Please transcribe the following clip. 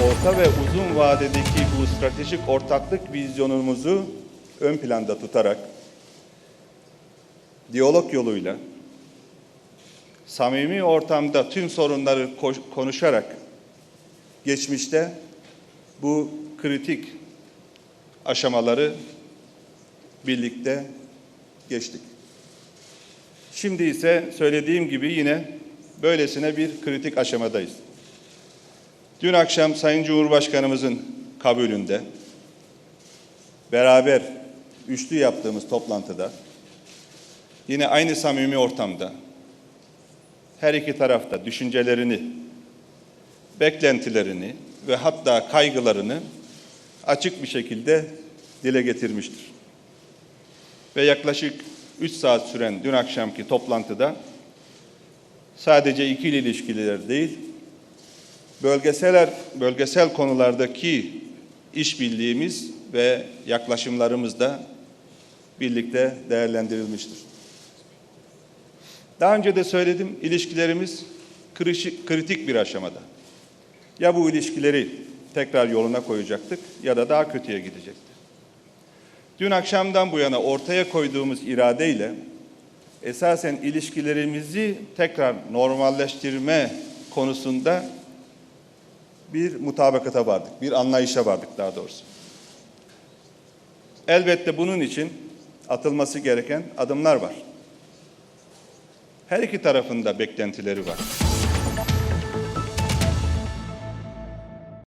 orta ve uzun vadedeki bu stratejik ortaklık vizyonumuzu ön planda tutarak diyalog yoluyla samimi ortamda tüm sorunları konuşarak geçmişte bu kritik aşamaları birlikte geçtik. Şimdi ise söylediğim gibi yine böylesine bir kritik aşamadayız. Dün akşam Sayın Cumhurbaşkanımızın kabulünde beraber üçlü yaptığımız toplantıda yine aynı samimi ortamda her iki tarafta düşüncelerini, beklentilerini ve hatta kaygılarını açık bir şekilde dile getirmiştir. Ve yaklaşık 3 saat süren dün akşamki toplantıda sadece ikili ilişkiler değil, bölgesel bölgesel konulardaki işbirliğimiz ve yaklaşımlarımız da birlikte değerlendirilmiştir. Daha önce de söyledim, ilişkilerimiz kritik bir aşamada. Ya bu ilişkileri tekrar yoluna koyacaktık ya da daha kötüye gidecekti. Dün akşamdan bu yana ortaya koyduğumuz iradeyle esasen ilişkilerimizi tekrar normalleştirme konusunda bir mutabakata vardık, bir anlayışa vardık daha doğrusu. Elbette bunun için atılması gereken adımlar var. Her iki tarafında beklentileri var.